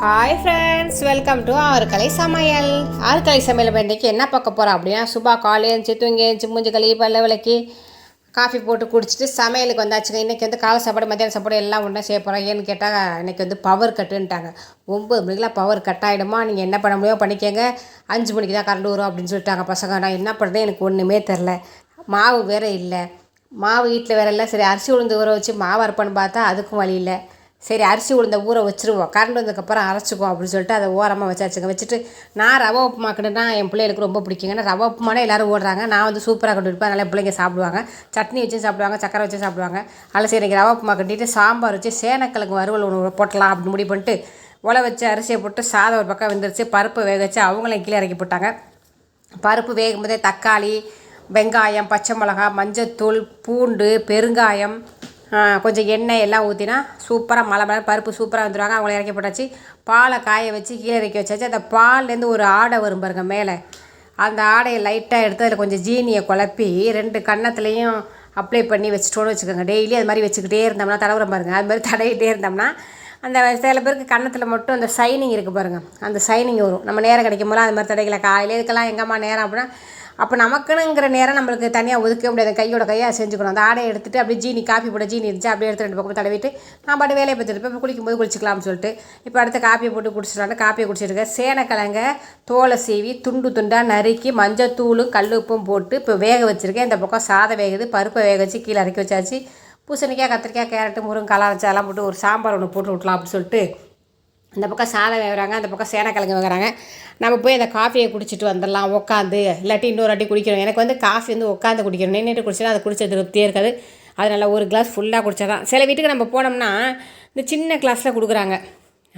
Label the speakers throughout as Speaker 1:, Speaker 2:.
Speaker 1: Hi friends welcome to Arukalai Samayal Arukalai Samayal இன்றைக்கி என்ன பார்க்க போகிறோம் அப்படின்னா சுபா காலை எழுந்துச்சி தூங்கி எழுந்துச்சி மூஞ்சி கழுவி பல்ல விளக்கி காஃபி போட்டு குடிச்சிட்டு சமையலுக்கு வந்தாச்சுங்க. இன்றைக்கி வந்து காலை சாப்பாடு மத்தியான சாப்பாடு எல்லாம் ஒன்றா செய்ய போகிறோம் ஏன்னு கேட்டால் இன்றைக்கி வந்து பவர் கட்டுன்ட்டாங்க ஒம்பது மணிக்கெலாம் பவர் கட் ஆகிடுமா நீங்கள் என்ன பண்ண முடியுமோ பண்ணிக்கங்க. அஞ்சு மணிக்கு தான் கரண்ட் வரும் அப்படின்னு சொல்லிட்டாங்க பசங்க. நான் என்ன பண்ணுறது எனக்கு ஒன்றுமே தெரில மாவு வேறு இல்லை. மாவு வீட்டில் வேறு இல்லை. சரி அரிசி உளுந்து ஊற வச்சு மாவு அரைப்பான்னு பார்த்தா அதுக்கும் வழி இல்லை. சரி அரிசி உளுந்த ஊற வச்சுருவோம். கரண்ட் வந்ததுக்கப்புறம் அரைச்சிக்குவோம் அப்படின்னு சொல்லிட்டு அதை ஓரமாக வச்சாச்சுங்க. வச்சுட்டு நான் ரவை உப்புமாக்குன்னா என் பிள்ளைகளுக்கு ரொம்ப பிடிக்குங்க. ஏன்னா ரவை உப்புமானே எல்லோரும் ஓடுறாங்க. நான் வந்து சூப்பராக கொண்டு இருப்பேன் நல்லா பிள்ளைங்க சாப்பிடுவாங்க. சட்னி வச்சு சாப்பிடுவாங்க சக்கரை வச்சு சாப்பிடுவாங்க. அதில் சரி எனக்கு ரவை உப்புமா கட்டிட்டு சாம்பார் வச்சு சேனக்கிழங்கு வறுவல் ஒன்று போட்டலாம் அப்படின்னு முடிவு பண்ணிட்டு உலை வச்சு அரிசியை போட்டு சாதம் ஒரு பக்கம் வெந்துருச்சு. பருப்பு வேக வச்சு அவங்களையும் கீழே இறக்கி போட்டாங்க. பருப்பு வேகும்போதே தக்காளி வெங்காயம் பச்சை மிளகா மஞ்சத்தூள் பூண்டு பெருங்காயம் கொஞ்சம் எண்ணெய் எல்லாம் ஊற்றினா சூப்பராக மலை மலை பருப்பு சூப்பராக வந்துடுவாங்க அவங்கள இறக்கி போட்டாச்சு. பாலை காய வச்சு கீழே இறக்கி வச்சாச்சு. அந்த பால்லேருந்து ஒரு ஆடை வரும் பாருங்க மேலே. அந்த ஆடையை லைட்டாக எடுத்து அதில் கொஞ்சம் ஜீனியை குழப்பி ரெண்டு கன்னத்துலேயும் அப்ளை பண்ணி வச்சுட்டோன்னு வச்சுக்கோங்க. டெய்லி அது மாதிரி வச்சுக்கிட்டே இருந்தோம்னா தடவுற பாருங்க. அது மாதிரி தடவிட்டே இருந்தோம்னா அந்த சில பேருக்கு கன்னத்தில் மட்டும் அந்த சைனிங் இருக்குது பாருங்கள் அந்த சைனிங் வரும். நம்ம நேரம் கிடைக்கும் போது அது மாதிரி தடைகளை காலையில் இதுக்கெல்லாம் எங்கம்மா நேரம் அப்படின்னா அப்போ நமக்குனுங்கிற நேரம் நம்மளுக்கு தனியாக ஒதுக்க முடியாது. கையோட கையாக செஞ்சுக்கணும். அந்த ஆடையை எடுத்துகிட்டு அப்படியே ஜீனி காஃபி போட ஜீனி இருந்துச்சு அப்படியே எடுத்து ரெண்டு பக்கம் தடவிட்டு நான் பாட்டு வேலையை பார்த்துட்டு இப்போ குளிக்கும்போது குளிச்சிக்கலாம்னு சொல்லிட்டு. இப்போ அடுத்து காப்பியை போட்டு குடிச்சிடலான்னு காப்பியை குடிச்சிருக்கேன் சேனக்கிழங்க தோலை சீவி துண்டு துண்டாக நறுக்கி மஞ்சத்தூளும் கல் உப்பும் போட்டு இப்போ வேக வச்சுருக்கேன். இந்த பக்கம் சாதம் வேகுது பருப்பை வேக வச்சு கீழே இறக்கி வச்சாச்சு. பூசணிக்காய் கத்திரிக்காய் கேரட்டு முருங்கை கலாச்சாலாம் போட்டு ஒரு சாம்பார் ஒன்று போட்டு விட்லாம் அப்படின்னு சொல்லிட்டு இந்த பக்கம் சாதம் வேகுறாங்க அந்த பக்கம் சேனக்கிழங்கு வேகுறாங்க நம்ம போய் அந்த காஃபியை குடிச்சிட்டு வந்துடலாம் உட்காந்து இல்லாட்டி இன்னொரு வாட்டி குடிக்கணும். எனக்கு வந்து காஃபி வந்து உட்காந்து குடிக்கணும். நின்றுட்டு குடிச்சா அது குடிச்ச திருப்தியே இருக்காது. அதனால் ஒரு கிளாஸ் ஃபுல்லாக குடித்தாதான் சில வீட்டுக்கு நம்ம போனோம்னா இந்த சின்ன கிளாஸில் கொடுக்குறாங்க.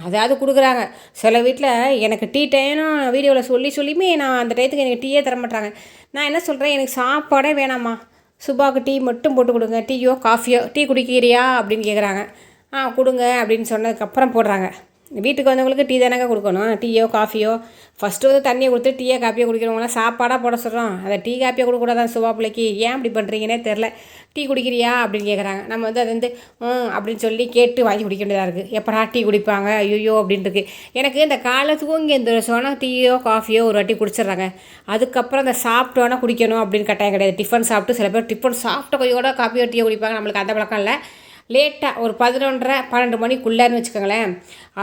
Speaker 1: அதாவது கொடுக்குறாங்க. சில வீட்டில் எனக்கு டீ டைனும் வீடியோவில் சொல்லி சொல்லியுமே நான் அந்த டயத்துக்கு எனக்கு டீயே தர மாட்டாங்க. நான் என்ன சொல்கிறேன் எனக்கு சாப்பாடே வேணாம்மா. சுபாவுக்கு டீ மட்டும் போட்டு கொடுங்க. டீயோ காஃபியோ டீ குடிக்கிறியா? அப்படின்னு கேட்குறாங்க ஆ கொடுங்க அப்படின்னு சொன்னதுக்கப்புறம் போடுறாங்க. வீட்டுக்கு வந்தவங்களுக்கு டீ தானங்க கொடுக்கணும்? டீயோ காஃபியோ? ஃபஸ்ட்டு வந்து தண்ணியை கொடுத்து டீயோ காப்பியோ குடிக்கிறவங்களாம் சாப்பாடாக போட சொல்கிறோம் அதை டீ காப்பியை கொடுக்கூடாதான் சுபா பிள்ளைக்கு. ஏன் அப்படி பண்ணுறீங்கன்னே தெரில டீ குடிக்கிறியா அப்படின்னு கேட்குறாங்க நம்ம வந்து அது வந்து ம் அப்படின்னு சொல்லி கேட்டு வாங்கி குடிக்க வேண்டியதாக இருக்குது எப்படா டீ குடிப்பாங்க? ஐயோ அப்படின்ட்டு எனக்கு இந்த காலத்துக்கும் இங்கே இந்த சொன்னால் டீயோ காஃபியோ ஒரு வாட்டி குடிச்சிடுறாங்க. அதுக்கப்புறம் இந்த சாப்பிட்டோன்னா குடிக்கணும் அப்படின்னு கட்டாயம் கிடையாது. டிஃபன் சாப்பிட்டு சில பேர் டிஃபன் சாப்பிட்ட கையோட காஃபியோ டீயோ குடிப்பாங்க. நம்மளுக்கு அந்த பழக்கம் இல்லை. லேட்டாக ஒரு பதினொன்றரை பன்னெண்டு மணிக்குள்ளேன்னு வச்சுக்கோங்களேன்.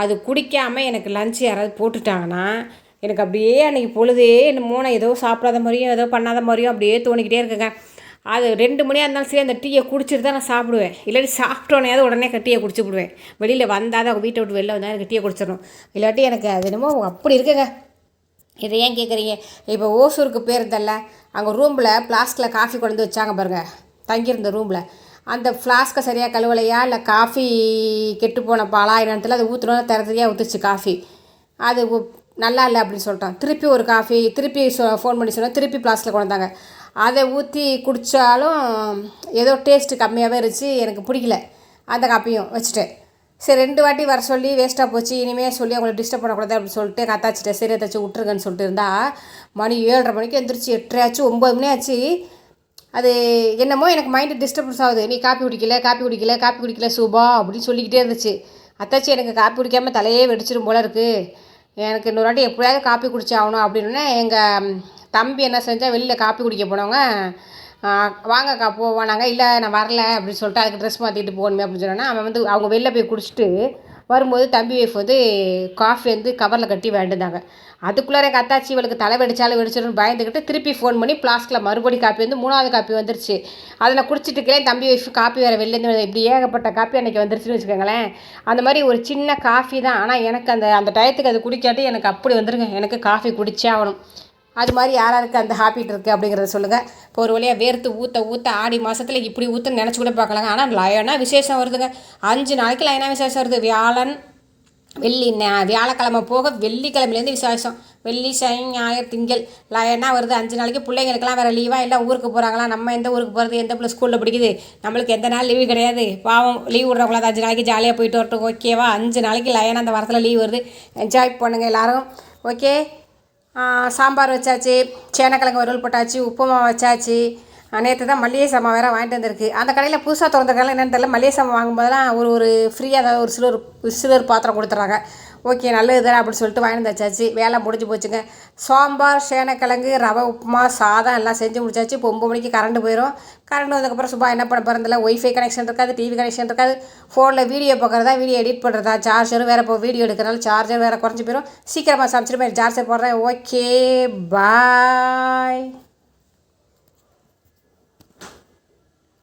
Speaker 1: அது குடிக்காமல் எனக்கு லஞ்சு யாராவது போட்டுட்டாங்கன்னா எனக்கு அப்படியே அன்றைக்கி பொழுதே என்ன மூணை ஏதோ சாப்பிடாத மாதிரியும் ஏதோ பண்ணாத மாதிரியும் அப்படியே தோணிக்கிட்டே இருக்குங்க. அது ரெண்டு மணியாக இருந்தாலும் சரி அந்த டீயை குடிச்சிட்டு தான் நான் சாப்பிடுவேன். இல்லாட்டி சாப்பிட்டோனையாவது உடனே டீயை குடிச்சு விடுவேன். வெளியில் வந்தால் தான் வீட்டை விட்டு வெளில வந்தால் எனக்கு டீயை குடிச்சிடணும். இல்லாட்டி எனக்கு அது என்னமோ அப்படி இருக்குங்க. இதை ஏன் கேட்குறீங்க இப்போ ஓசூருக்கு போயிருந்தல்ல அங்கே ரூமில் பிளாஸ்கில் காஃபி கொண்டு வந்து வச்சாங்க பாருங்கள் தங்கியிருந்த ரூமில் அந்த ஃப்ளாஸ்க்கை சரியாக கழுவலையா? இல்லை காஃபி கெட்டு போன பாலா? இடத்துல அதை ஊற்றணும் திறத்தையாக ஊற்றுச்சு காஃபி அது நல்லா இல்லை அப்படின்னு சொல்லிட்டான். திருப்பி ஒரு காஃபி திருப்பி ஃபோன் பண்ணி சொன்னால் திருப்பி பிளாஸ்கில் கொண்டு வந்தாங்க அதை ஊற்றி குடித்தாலும் ஏதோ டேஸ்ட்டு கம்மியாகவே இருந்துச்சு. எனக்கு பிடிக்கல. அந்த காப்பியும் வச்சுட்டேன். சரி ரெண்டு வாட்டி வர சொல்லி வேஸ்ட்டாக போச்சு. இனிமேல் சொல்லி அவங்கள டிஸ்டர்ப் பண்ணக்கூடாது அப்படின்னு சொல்லிட்டு கத்தாச்சிட்டேன். சரி ஏதாச்சும் விட்ருங்கன்னு சொல்லிட்டு இருந்தால் மணி ஏழரை மணிக்கு எந்திரிச்சு எட்டரை ஆச்சு ஒம்பது மணி ஆச்சு. அது என்னமோ எனக்கு மைண்டு டிஸ்டர்பன்ஸ் ஆகுது. நீ காப்பி குடிக்கல காப்பி குடிக்கல காப்பி குடிக்கல சூபா அப்படின்னு சொல்லிக்கிட்டே இருந்துச்சு. அத்தாச்சி எனக்கு காப்பி குடிக்காமல் தலையே வெடிச்சிடும் போல இருக்குது எனக்கு இன்னொரு வாட்டி எப்படியாவது காப்பி குடிச்சாகணும் அப்படின்னா எங்கள் தம்பி என்ன செஞ்சால் வெளியில் காப்பி குடிக்க போனவங்க ஆ, வாங்கக்கா போவானாங்க இல்லை நான் வரல அப்படின்னு சொல்லிட்டு அதுக்கு ட்ரெஸ் மாற்றிட்டு போகணுமே அப்படின்னு சொன்னோன்னா அவன் வந்து அவங்க வெளில போய் குடிச்சிட்டு வரும்போது தம்பி ஒய்ஃப் வந்து காஃபி வந்து கவரில் கட்டி வேண்டுந்தாங்க அதுக்குள்ளார எங்கள் அத்தாச்சி இவளுக்கு தலை வெடிச்சாலும் வெடிச்சிடும்னு பயந்துக்கிட்டு திருப்பி ஃபோன் பண்ணி பிளாஸ்கில் மறுபடி காப்பி வந்து மூணாவது காப்பி வந்துருச்சு. அதில் குடிச்சிட்டு இருக்கிறேன் தம்பி ஒய்ஃப் காப்பி வேறு வெளிலேருந்து இப்படி ஏகப்பட்ட காப்பி அன்றைக்கி வந்துருச்சுன்னு வச்சுக்கோங்களேன். அந்த மாதிரி ஒரு சின்ன காஃபி தான். ஆனால் எனக்கு அந்த அந்த டயத்துக்கு அது குடிக்காட்டி எனக்கு அப்படி வந்துருங்க. எனக்கு காஃபி குடிச்சே ஆகணும். அது மாதிரி யாராருக்கு அந்த ஹாபிட் இருக்குது அப்படிங்கிறத சொல்லுங்கள் இப்போ ஒரு வழியாக வேர்த்து ஊற்ற ஊற்ற ஆடி மாதத்தில் இப்படி ஊற்றுன்னு நினச்சி கூட பார்க்கலாங்க. ஆனால் லயனாக விசேஷம் வருதுங்க. அஞ்சு நாளைக்கு லயனாக விசேஷம் வருது. வியாழன் வெள்ளி வியாழக்கிழமை போக வெள்ளிக்கிழமையிலேருந்து விசேஷம். வெள்ளி சனி ஞாயிறு திங்கள் லயனாக வருது. அஞ்சு நாளைக்கு பிள்ளைங்களுக்கெல்லாம் வேறு லீவாக எல்லாம் ஊருக்கு போகிறாங்களா நம்ம எந்த ஊருக்கு போகிறது எந்த பிள்ளை ஸ்கூலில் பிடிக்குது? நம்மளுக்கு எந்த நாள் லீவு கிடையாது. பாவம் லீவ் விட்றவங்களா அஞ்சு நாளைக்கு ஜாலியாக போயிட்டு வரட்டும். ஓகேவா அஞ்சு நாளைக்கு லயனாக அந்த வாரத்தில் லீவ் வருது. என்ஜாய் பண்ணுங்கள் எல்லோரும். ஓகே சாம்பார் வச்சாச்சு சேனக்கிழங்கு வறுவல் போட்டாச்சு உப்புமா வச்சாச்சு. நேற்று தான் மல்லிகை சாமான் வேறு வாங்கிட்டு வந்திருக்கு. அந்த கடையில் புதுசாக திறந்த கடையில் என்னென்னு தெரியல. மல்லிகை சாமான் வாங்கும்போதெல்லாம் ஒரு ஒரு ஃப்ரீயாக ஏதாவது ஒரு சிலர் சிலர் பாத்திரம் கொடுத்துட்றாங்க. ஓகே நல்லது தானே அப்படின்னு சொல்லிட்டு வாங்கிட்டு வச்சாச்சு வேலை முடிஞ்சு போச்சுங்க. சாம்பார் சேனைக்கிழங்கு ரவை உப்புமா சாதம் எல்லாம் செஞ்சு முடிச்சாச்சு. இப்போ ஒம்பது மணிக்கு கரண்ட் போயிடும் கரண்ட் வந்ததுக்கப்புறம் சும்மா என்ன பண்ண பிறந்தில்ல ஒய்ஃபை கனெக்ஷன் இருக்காது டிவி கனெக்ஷன் இருக்காது. ஃபோனில் வீடியோ பார்க்குறதா வீடியோ எடிட் பண்ணுறதா சார்ஜரும் வேறு இப்போ வீடியோ எடுக்கிறனால சார்ஜர் வேறு குறைஞ்சி போயிடும் சீக்கிரமாக சமைச்சிட்டு போய் சார்ஜர் போடுறேன். Okay bye